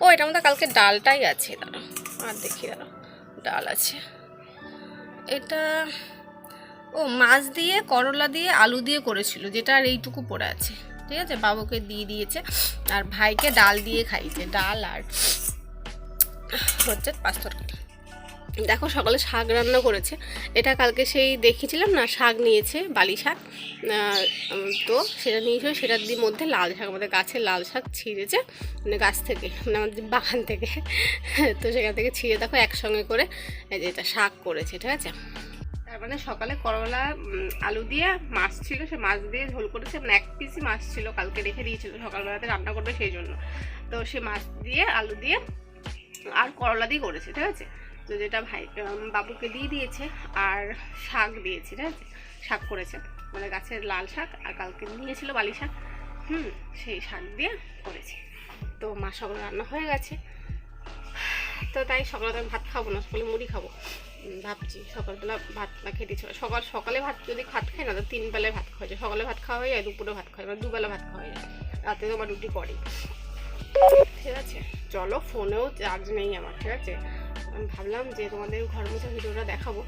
ও এটার মধ্যে কালকে ডালটাই আছে, দাঁড়া। আর দেখি, দাঁড়া, ডাল আছে। এটা, ও, মাছ দিয়ে, করলা দিয়ে, আলু দিয়ে করেছিল, যেটা আর এইটুকু পড়ে আছে। ঠিক আছে? বাবুকে দিয়ে দিয়েছে, আর ভাইকে ডাল দিয়ে খাইছে ডাল আর হচ্ছে পাঁচ তরকারি। দেখো সকালে শাক রান্না করেছে। এটা কালকে সেই দেখিয়েছিলাম না, শাক নিয়েছে, বালি শাক। তো সেটা নিয়েছিল, সেটার দিয়ে মধ্যে লাল শাক, আমাদের গাছের লাল শাক ছিঁড়েছে মানে গাছ থেকে মানে আমাদের বাগান থেকে। তো সেখান থেকে ছিঁড়ে দেখো একসঙ্গে করে এই যে এটা শাক করেছে, ঠিক আছে? তার মানে সকালে করলা আলু দিয়ে মাছ ছিল, সে মাছ দিয়ে ঝোল করেছে মানে এক পিসই মাছ ছিল কালকে রেখে দিয়েছিল, সকালবেলাতে রান্না করবে সেই জন্য। তো সে মাছ দিয়ে, আলু দিয়ে, আর করলা দিয়ে করেছে, ঠিক আছে? তো যেটা ভাই বাবুকে দিয়ে দিয়েছে আর শাক দিয়েছে, ঠিক আছে? শাক করেছে। মানে গাছের লাল শাক আর কালকে নিয়েছিল বালি শাক। হুম, সেই শাক দিয়ে করেছে। তো মা সকালে রান্না হয়ে গেছে। তো তাই সকালে তো আমি ভাত খাব না, সকালে মুড়ি খাব। ভাবছি সকালবেলা ভাত না খেতে সকাল, সকালে ভাত যদি ভাত খাই না, তো তিন বেলায় ভাত খাওয়া যায়। সকালে ভাত খাওয়া হয়ে যায়, দুপুরে ভাত খাওয়া যায়। মানে দুবেলা ভাত খাওয়া যায়। রাতে তো আমার রুটি পড়ে ঠিক আছে? চলো ফোনেও চার্জ নেই আমার, ঠিক আছে? ভাবলাম যে তোমাদের ঘর মুছে ভিডিওটা দেখাবো।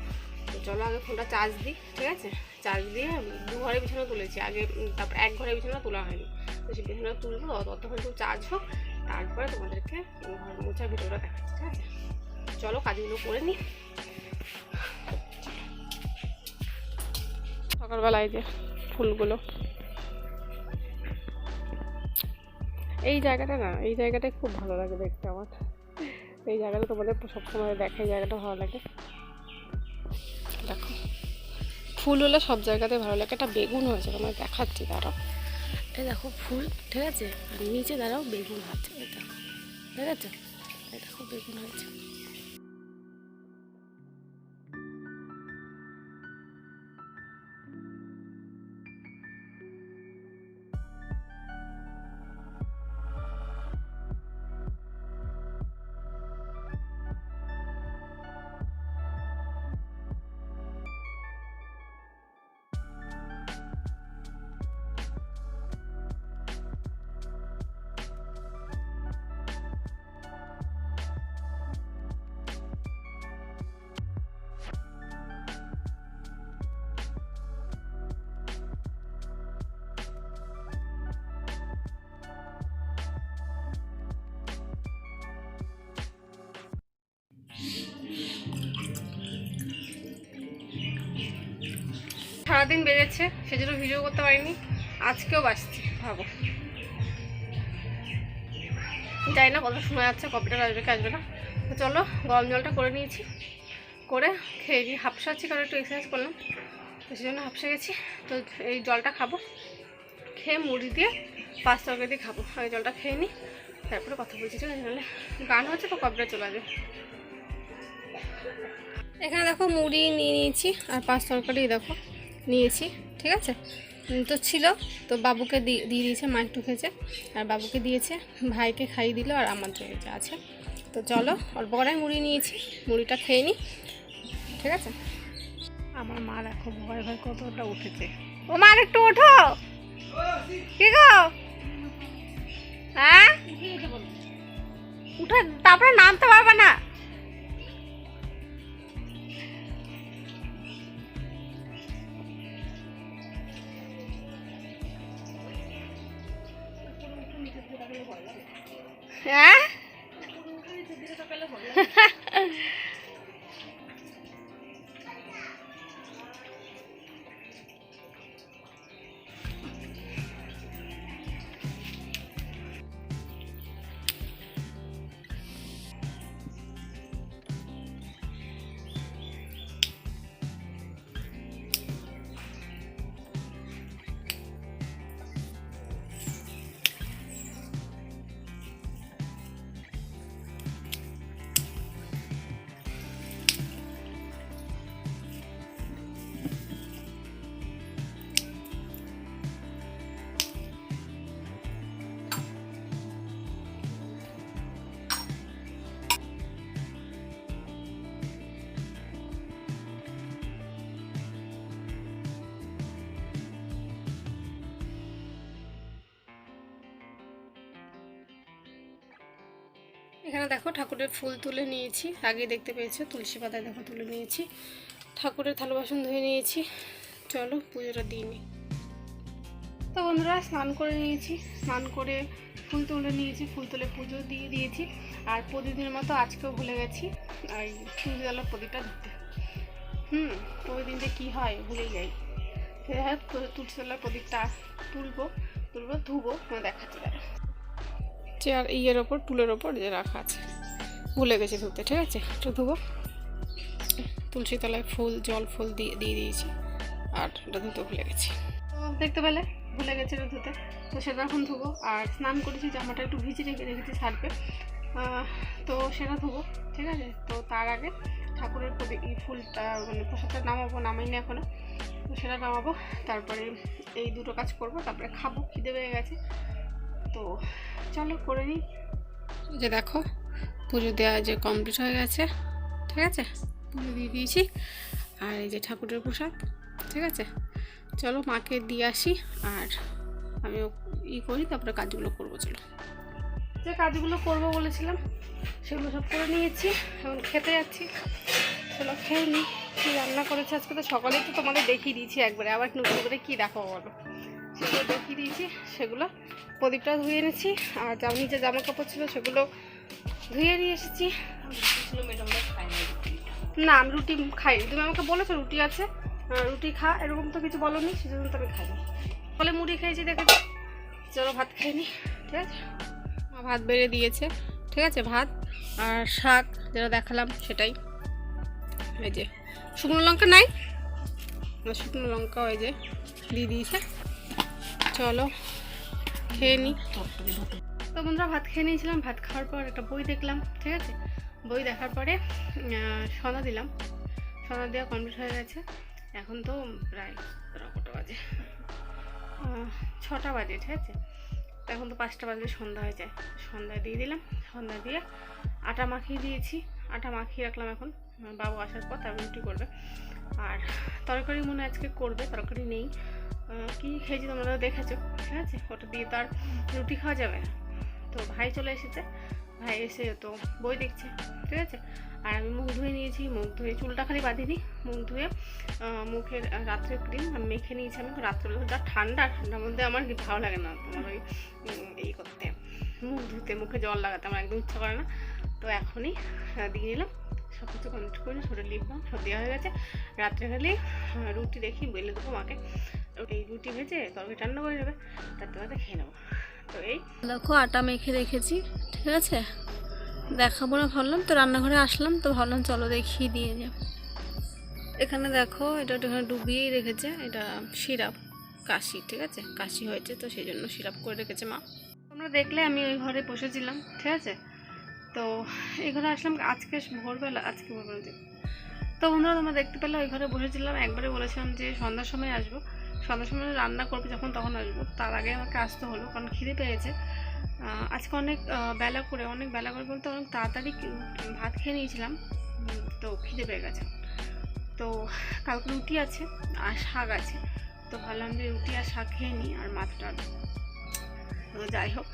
তো চলো আগে ফোনটা চার্জ দিই, ঠিক আছে? চার্জ দিয়ে দু ঘরে বিছানা তুলেছি। আগে তারপর এক ঘরে বিছানা তোলা হয়নি। তো সেই বিছানা তুলবো, ততক্ষণ একটু চার্জ হোক, তারপরে তোমাদেরকে ঘর মোছা ভিডিওটা দেখাচ্ছি, ঠিক আছে? চলো কাজগুলো করে নিই। সকালবেলায় যে ফুলগুলো। এই জায়গাটা না, এই জায়গাটাই খুব ভালো লাগে দেখতে আমার। এই জায়গাটা তোমাদের সবসময় দেখা জায়গাটা ভালো লাগে। দেখো। ফুল হলে সব জায়গাতে ভালো লাগে। একটা বেগুন হয়েছে তোমার দেখাচ্ছি, দাঁড়াও। এই দেখো ফুল, ঠিক আছে? আর নিচে দাঁড়াও, বেগুন এই দেখো। ঠিক আছে? দেখো বেগুন হয়েছে। সারাদিন বেজেছে সেজন্য ভিডিও করতে পারিনি। আজকেও বাঁচছি ভাবো। যাই না কত শোনা যাচ্ছে কপিটা আসবে কি আসবে না তো চলো, গরম জলটা করে নিয়েছি। করে খেয়ে নিই হাফসাচ্ছি কারণ একটু এক্সারসাইজ করলাম। তো সেই জন্য হাফসে গেছি। তো এই জলটা খাব। খেয়ে মুড়ি দিয়ে পাঁচ তরকারি দিয়ে খাব। আগে জলটা খেয়ে নিই তারপরে কথা বলছি আছে? নাহলে গান হচ্ছে তো কপিটা চলে আসবে? এখানে দেখো মুড়ি নিয়ে নিয়েছি, আর পাঁচ তরকারি দেখো। নিয়েছি, ঠিক আছে? তো ছিল, তো বাবুকে দিয়ে দিয়ে দিয়েছে, মা একটু খেয়েছে। আর বাবুকে দিয়েছে, ভাইকে খাইয়ে দিল, আর আমার যে আছে। তো চলো, অল্প করাই মুড়ি নিয়েছি, মুড়িটা খেয়ে নিই ঠিক আছে? আমার মা দেখো ভয় ভয় কতটা উঠেছে। ও মা একটু ওঠো! কি গো? হ্যাঁ? উঠে, তারপরে নামতে পারবে না। হ্যাঁ? এখানে দেখো ঠাকুরের ফুল তুলে নিয়েছি। আগে দেখতে পেয়েছ, তুলসী পাতায় দেখো তুলে নিয়েছি। ঠাকুরের থালা বাসন ধুয়ে নিয়েছি। চলো পুজোটা দিয়ে তো বন্ধুরা, স্নান করে নিয়েছি, স্নান করে ফুল তুলে নিয়েছি, ফুল তুলে পুজো দিয়ে দিয়েছি। আর প্রতিদিনের মতো আজকেও ভুলে গেছি, আর তলার প্রদীপটা দিতে হুম ওই দিন যে কী হয় ভুলেই যাই। হয় তুলসী তলার প্রদীপটা তুলবো তুলবো, ধুবো দেখাচ্ছি দাঁড়া চেয়ার ইয়ের ওপর, টুলের ওপর যে রাখা আছে। ভুলে গেছি ধুতে, ঠিক আছে? একটু ধুবো। তুলসী তলায় ফুল, জল, ফুল দিয়ে দিয়ে দিয়েছি। আর ওটা ধুতে ভুলে গেছি। তো দেখতে পেলে ভুলে গেছে ওটা ধুতে। তো সেটা এখন ধুবো। আর স্নান করেছি, জামাটা একটু ভিজে রেখে রেখেছি ছাড়বে তো সেটা ধুবো, ঠিক আছে? তো তার আগে ঠাকুরের ফুলটা মানে প্রসাদটা নামাবো নামাই না এখনও। তো সেটা নামাবো। তারপরে এই দুটো কাজ করব, তারপরে খাব, খিদে পেয়ে গেছে। তো চলো করে নিই। যে দেখো পুজো দেওয়া যে কমপ্লিট হয়ে গেছে ঠিক আছে? পুজো দিয়ে দিয়েছি। আর এই যে ঠাকুরের প্রসাদ ঠিক আছে? চলো মাকে দিয়ে আসি আর আমিও ই করি তারপরে কাজগুলো করব চলো। যে কাজগুলো করব বলেছিলাম সেগুলো সব করে নিয়েছি এখন খেতে যাচ্ছি। চলো খেয়ে নিই কী রান্না করেছে আজকে তো সকালেই তো তোমাদের দেখিয়ে দিয়েছি একবারে আবার নতুন করে কী দেখো বলো? সেগুলো দেখিয়ে দিয়েছি, সেগুলো প্রদীপটা ধুয়ে এনেছি। আর যা নিচে জামা কাপড় ছিল, সেগুলো ধুয়ে নিয়ে এসেছি। না, আমি রুটি খাই তুমি আমাকে বলেছ রুটি আছে রুটি খা, এরকম তো কিছু বলোনি, সেজন্য তো আমি খাই বলে মুড়ি খেয়েছি দেখেছি চলো, ভাত খাই নি, ঠিক আছে? মা ভাত বেড়ে দিয়েছে, ঠিক আছে, ভাত আর শাক যেটা দেখালাম, সেটাই। এই যে শুকনো লঙ্কা নাই? শুকনো লঙ্কা ওই যে দিয়ে দিয়েছে। চলো, খেয়ে নিই তো বন্ধুরা, ভাত খেয়ে নিয়েছিলাম, ভাত খাওয়ার পর একটা বই দেখলাম, ঠিক আছে? বই দেখার পরে সোনা দিলাম। সোনা দেওয়া কমপ্লিট হয়ে গেছে। এখন তো প্রায় কটা বাজে। ছটা বাজে, ঠিক আছে? এখন তো পাঁচটা বাজলে সন্ধ্যা হয়ে যায়। সন্ধ্যা দিয়ে দিলাম, সন্ধ্যা দিয়ে আটা মাখিয়ে দিয়েছি। আটা মাখিয়ে রাখলাম এখন। বাবু আসার পর তারপর রুটি করবে। আর তরকারি মনে আজকে করবে, তরকারি নেই। কী খেয়েছি তোমরা দেখেছ, ঠিক আছে? ওটা দিয়ে তার রুটি খাওয়া যাবে তো ভাই চলে এসেছে। ভাই এসে তো বই দেখছে, ঠিক আছে? আর আমি মুখ ধুয়ে নিয়েছি, মুখ ধুয়ে চুলটা খালি বাঁধিনি, মুখ ধুয়ে মুখের রাত্রে ক্রিম মেখে নিয়েছি আমি রাত্রেবেলা ঠান্ডা ঠান্ডার মধ্যে আমার ভালো লাগে না, তোমার ওই এই করতে, মুখ ধুতে, মুখে জল লাগাতে আমার একদম ইচ্ছা করে না। তো এখনই দিয়ে নিলাম সব কিছু কমপ্লিট করে শরীর লিপ বাম সব দেওয়া হয়ে গেছে। রাত্রে খালি রুটি দেখি, বেলে দেবো মাকে, এই রুটি ভেজে তরকারি রান্না করে নেবে তার তোমাদের খেয়ে নেব। তো এই। দেখো, আটা মেখে রেখেছি, ঠিক আছে? দেখাবো না ভাবলাম, তো রান্নাঘরে আসলাম, তো ভাবলাম চলো দেখিয়ে দিয়ে যাও এখানে দেখো, এটা এখানে ডুবিয়েই রেখেছে, এটা সিরাপ, কাশি, ঠিক আছে? কাশি হয়েছে, তো সেই জন্য সিরাপ করে রেখেছে মা। তোমরা দেখলে আমি ওই ঘরে বসেছিলাম, ঠিক আছে? তো এই ঘরে আসলাম, আজকে ভোরবেলা আজকে ভোরবেলা, তো বন্ধুরা তোমরা দেখতে পেলে, ওই ঘরে বসেছিলাম, একবারে বলেছিলাম যে সন্ধ্যার সময় আসব। সন্ধ্যার সময় রান্না করব যখন তখন আসব। তার আগে আমাকে আসতে হলো, কারণ খিদে পেয়েছে। আজকে অনেক বেলা করে, অনেক বেলা করে বলতে অনেক তাড়াতাড়ি ভাত খেয়ে নিয়েছিলাম। তো খিদে পেয়ে গেছে। তো কালকে রুটি আছে আর শাক আছে। তো ভাবলাম যে রুটি আর শাক খেয়ে নিই আর মাছটা তো যাই হোক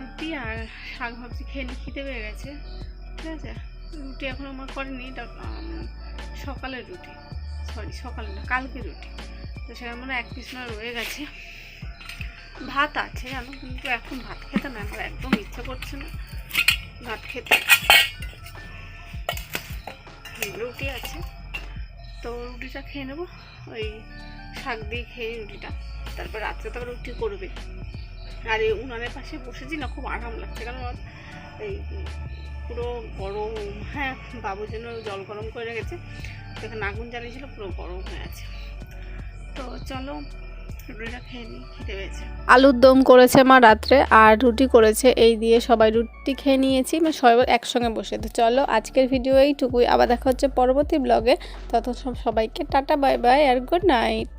রুটি আর শাক ভাবছি খেয়ে নিই, খিদে পেয়ে গেছে। ঠিক আছে? রুটি এখন আমার করেনি সকালের রুটি। সরি সকালে না কালকে রুটি। তো সেটা মনে এক পিস না রয়ে গেছে। ভাত আছে জানো কিন্তু এখন ভাত খেতে না, আমার একদম ইচ্ছা করছে না ভাত খেতে। রুটি আছে, তো রুটিটা খেয়ে নেব। ওই শাক দিয়ে খেয়ে রুটিটা, তারপর রাত্রে তো রুটি করবে। আর এই উনানের পাশে বসেছি না, খুব আরাম লাগছে, কারণ এই পুরো গরম হ্যাঁ বাবুর জন্য জল গরম করে রেখেছে। তো এখানে আগুন জ্বালিয়েছিল, পুরো গরম হয়ে আছে। তো চলো খেয়ে নিই আলুর দম করেছে মা রাত্রে, আর রুটি করেছে, এই দিয়ে সবাই রুটি খেয়ে নিয়েছি মানে সবাই একসঙ্গে বসে। তো চলো, আজকের ভিডিও এইটুকুই, আবার দেখা হচ্ছে পরবর্তী ব্লগে তত সব সবাইকে টাটা বাই বাই আর গুড নাইট